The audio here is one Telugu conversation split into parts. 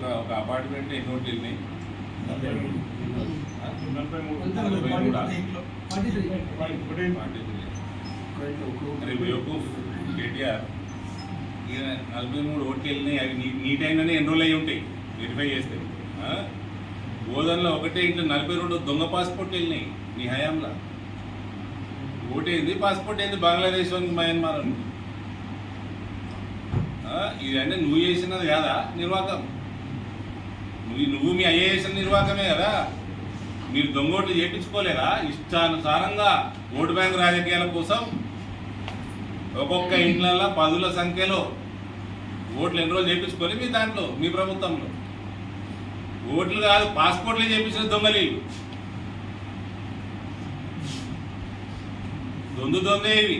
ఒక ఒక అపార్ట్మెంట్ ఎన్ని ఓట్లు వెళ్ళినాయి కేటీఆర్. నలభై మూడు ఓట్లు వెళ్ళినాయి అవి నీ నీ టైంలోనే ఎన్రోల్ అయ్యి ఉంటాయి? వెరిఫై చేస్తే? బోధనలో ఒకటే ఇంట్లో నలభై రెండు దొంగ పాస్పోర్ట్ వెళ్ళినాయి నీ హయాంలో. ఓటేంది? పాస్పోర్ట్ ఏంది? బంగ్లాదేశ్ వానికి మయన్మార్ అని. ఆ? ఇదన్నీ నువ్వు చేసినది కాదా? నిర్వాహకం నువ్వు నువ్వు మీ ఐఏఎస్ నిర్వాహకమే కదా. మీరు దొంగోట్లు చేయించుకోలేదా ఇష్టానుసారంగా ఓటు బ్యాంక్ రాజకీయాల కోసం ఒక్కొక్క ఇండ్లల్లో పదుల సంఖ్యలో ఓట్లు ఎన్ని రోజులు చేయించుకొని మీ దాంట్లో మీ ప్రభుత్వంలో. ఓట్లు కాదు పాస్పోర్ట్లే చేయించిన దొంగలు దొందు దొందే ఇవి.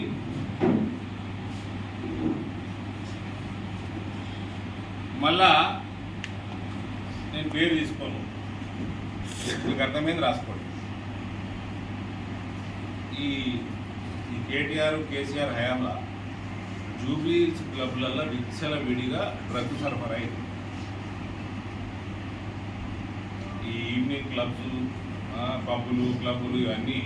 మళ్ళా నేను పేరు తీసుకోను. మీకు అర్థమైంది? రాసుకోండి. ఈ ఈ కేటీఆర్ కేసీఆర్ హయాంలో జూబ్లీస్ క్లబ్లలో విచ్చల విడిగా డ్రగ్ సరఫరా అయింది. ఈ ఈవినింగ్ క్లబ్స్ పబ్బులు క్లబ్బులు ఇవన్నీ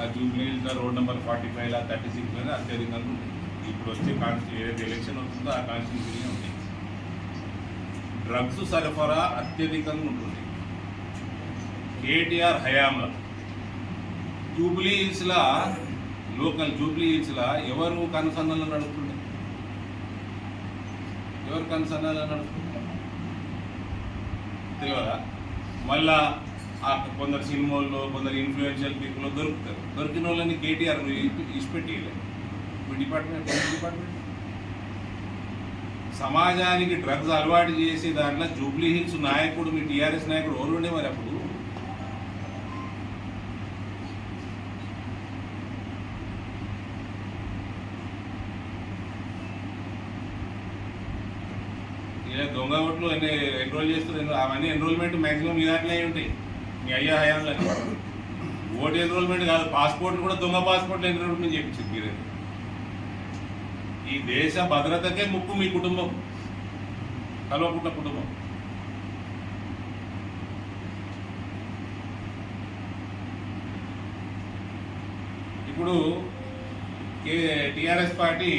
ఆ Jubilees road number forty five thirty six మీద అత్యధికంగా ఉంటాయి ఇప్పుడు వచ్చే కాన్స్టి ఏదైతే ఎలక్షన్ వస్తుందో ఆ కాన్స్టిట్యూషన్ ఉంటాయి డ్రగ్స్ సరఫరా అత్యధికంగా ఉంటుంది. కేటీఆర్ హయాంలో. జూబ్లీ హిల్స్లా లోకల్ జూబ్లీ హిల్స్లా ఎవరు కనుసన్నలు నడుపుతుండే? ఎవరు కనుసన్నలు నడుపుతుండే? తెలియదా? మళ్ళా కొందరు సినిమాల్లో కొందరు ఇన్ఫ్లుయెన్షియల్ పీపుల్ దొరుకుతారు. దొరికిన వాళ్ళని కేటీఆర్ ఇచ్చిపెట్టేయలేదు మీ డిపార్ట్మెంట్ డిపార్ట్మెంట్? సమాజానికి డ్రగ్స్ అలవాటు చేసి దాంట్లో జూబ్లీ హిల్స్ నాయకుడు మీ టీఆర్ఎస్ నాయకుడు ఎవరుండే మరి అప్పుడు? ఇలా దొంగ ఓట్లు ఎన్రోల్ చేస్తారు? అవన్నీ ఎన్రోల్మెంట్ మాక్సిమం మీ దాంట్లో అయి ఉంటాయి. మీ అయ్యా హయాంలో. ఓటు ఎన్రోల్మెంట్ కాదు పాస్పోర్ట్ కూడా దొంగ పాస్పోర్ట్ ఎన్రోల్మెంట్ చేయించింది మీరే. ఈ దేశ భద్రతకే ముప్పు మీ కుటుంబం. కల్వకుంట్ల కుటుంబం. ఇప్పుడు కే టీఆర్ఎస్ పార్టీ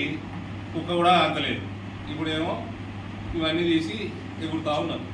కుక్క కూడా అంతలేదు ఇప్పుడేమో ఇవన్నీ తీసి ఎగురుతూ ఉన్నారు.